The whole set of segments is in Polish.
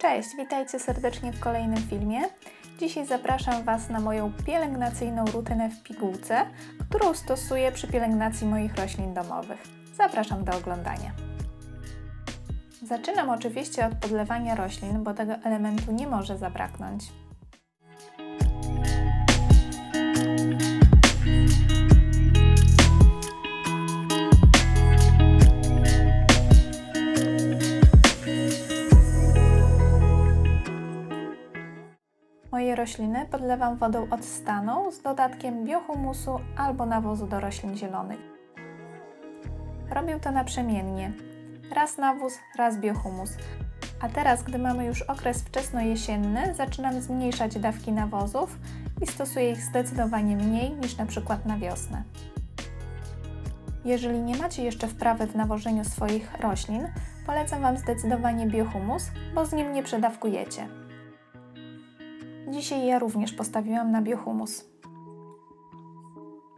Cześć, witajcie serdecznie w kolejnym filmie. Dzisiaj zapraszam Was na moją pielęgnacyjną rutynę w pigułce, którą stosuję przy pielęgnacji moich roślin domowych. Zapraszam do oglądania. Zaczynam oczywiście od podlewania roślin, bo tego elementu nie może zabraknąć. Rośliny podlewam wodą odstaną z dodatkiem biohumusu albo nawozu do roślin zielonych. Robię to naprzemiennie. Raz nawóz, raz biohumus. A teraz, gdy mamy już okres wczesnojesienny, zaczynam zmniejszać dawki nawozów i stosuję ich zdecydowanie mniej niż na przykład na wiosnę. Jeżeli nie macie jeszcze wprawy w nawożeniu swoich roślin, polecam Wam zdecydowanie biohumus, bo z nim nie przedawkujecie. Dzisiaj ja również postawiłam na biohumus.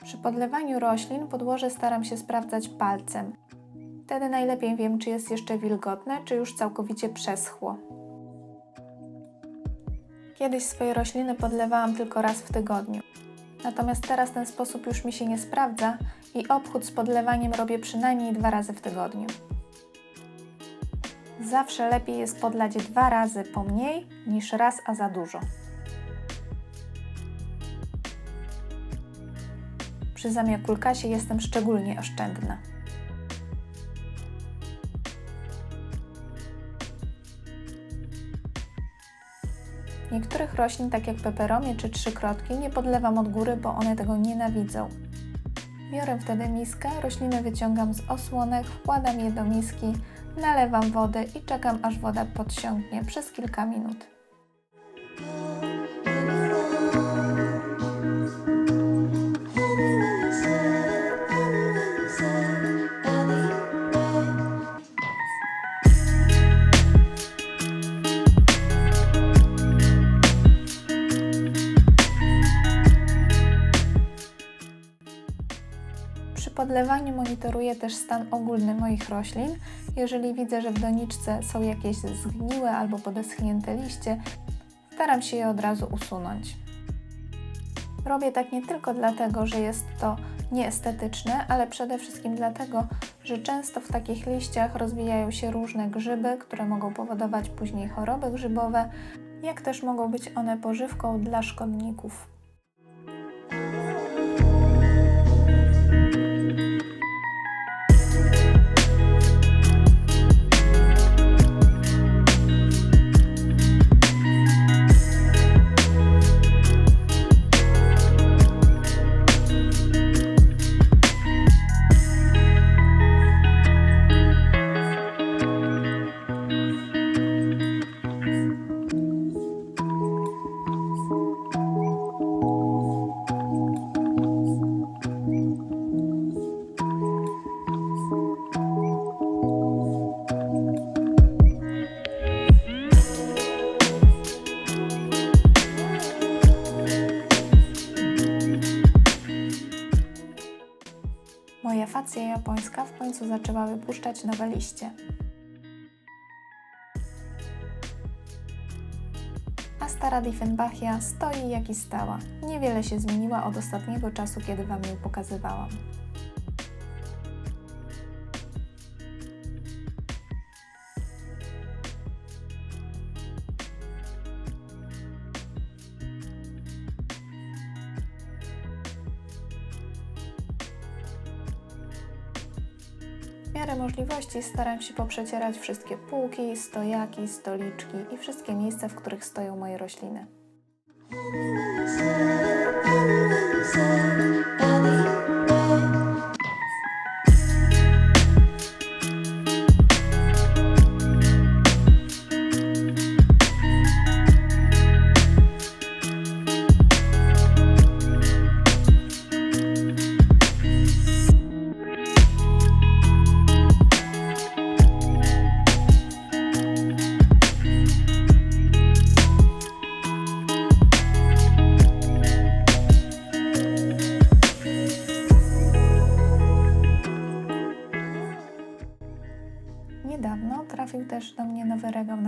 Przy podlewaniu roślin podłoże staram się sprawdzać palcem. Wtedy najlepiej wiem, czy jest jeszcze wilgotne, czy już całkowicie przeschło. Kiedyś swoje rośliny podlewałam tylko raz w tygodniu. Natomiast teraz ten sposób już mi się nie sprawdza i obchód z podlewaniem robię przynajmniej dwa razy w tygodniu. Zawsze lepiej jest podlać dwa razy po mniej niż raz a za dużo. Przy zamiakulkasie jestem szczególnie oszczędna. Niektórych roślin, tak jak peperomie czy trzykrotki, nie podlewam od góry, bo one tego nienawidzą. Biorę wtedy miskę, rośliny wyciągam z osłonek, wkładam je do miski, nalewam wodę i czekam aż woda podsiąknie przez kilka minut. Podlewaniu monitoruję też stan ogólny moich roślin. Jeżeli widzę, że w doniczce są jakieś zgniłe albo podeschnięte liście, staram się je od razu usunąć. Robię tak nie tylko dlatego, że jest to nieestetyczne, ale przede wszystkim dlatego, że często w takich liściach rozwijają się różne grzyby, które mogą powodować później choroby grzybowe, jak też mogą być one pożywką dla szkodników. Końcu zaczęła wypuszczać nowe liście. A stara Diefenbachia stoi jak i stała. Niewiele się zmieniła od ostatniego czasu, kiedy Wam ją pokazywałam. Miarę możliwości staram się poprzecierać wszystkie półki, stojaki, stoliczki i wszystkie miejsca, w których stoją moje rośliny.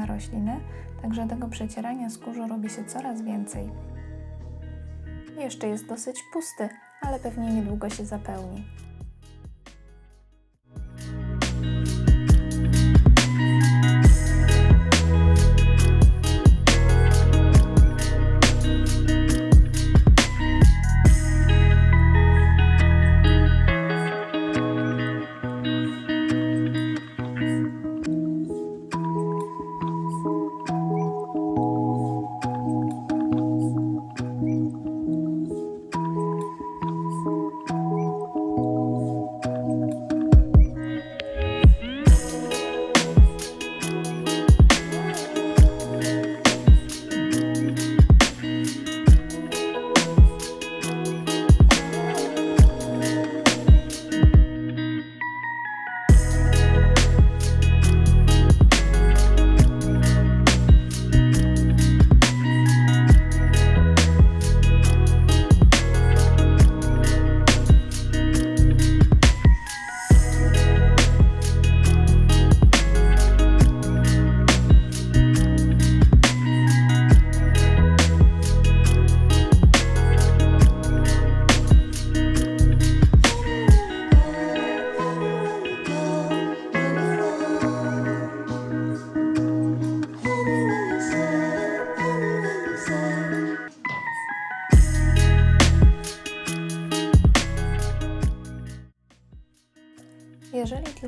Rośliny, także tego przecierania skórzu robi się coraz więcej. Jeszcze jest dosyć pusty, ale pewnie niedługo się zapełni.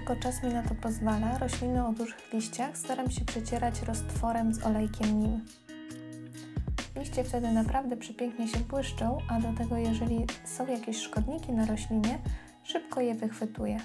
Tylko czas mi na to pozwala, rośliny o dużych liściach staram się przecierać roztworem z olejkiem nim. Liście wtedy naprawdę przepięknie się błyszczą, a do tego jeżeli są jakieś szkodniki na roślinie, szybko je wychwytuję.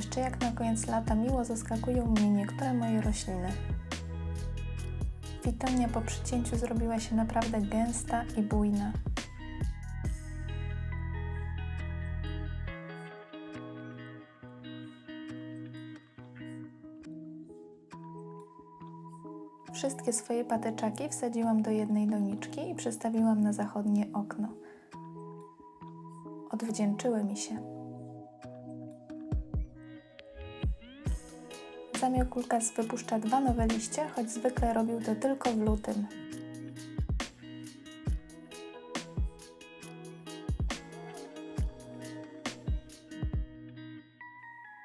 Jeszcze, jak na koniec lata miło zaskakują mnie niektóre moje rośliny. Witonia po przycięciu zrobiła się naprawdę gęsta i bujna. Wszystkie swoje patyczaki wsadziłam do jednej doniczki i przestawiłam na zachodnie okno. Odwdzięczyły mi się. Zamiokulkas wypuszcza dwa nowe liście, choć zwykle robił to tylko w lutym.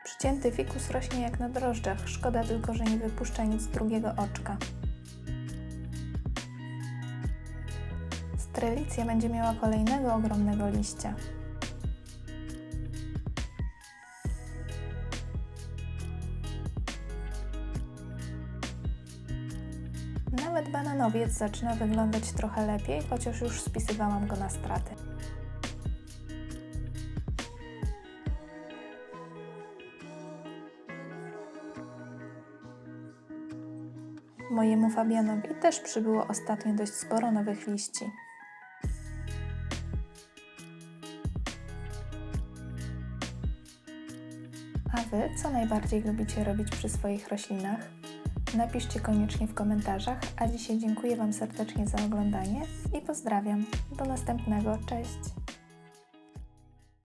Przycięty fikus rośnie jak na drożdżach, szkoda tylko, że nie wypuszcza nic drugiego oczka. Strelicja będzie miała kolejnego ogromnego liścia. Bananowiec zaczyna wyglądać trochę lepiej, chociaż już spisywałam go na straty. Mojemu Fabianowi też przybyło ostatnio dość sporo nowych liści. A Wy co najbardziej lubicie robić przy swoich roślinach? Napiszcie koniecznie w komentarzach, a dzisiaj dziękuję Wam serdecznie za oglądanie i pozdrawiam. Do następnego, cześć!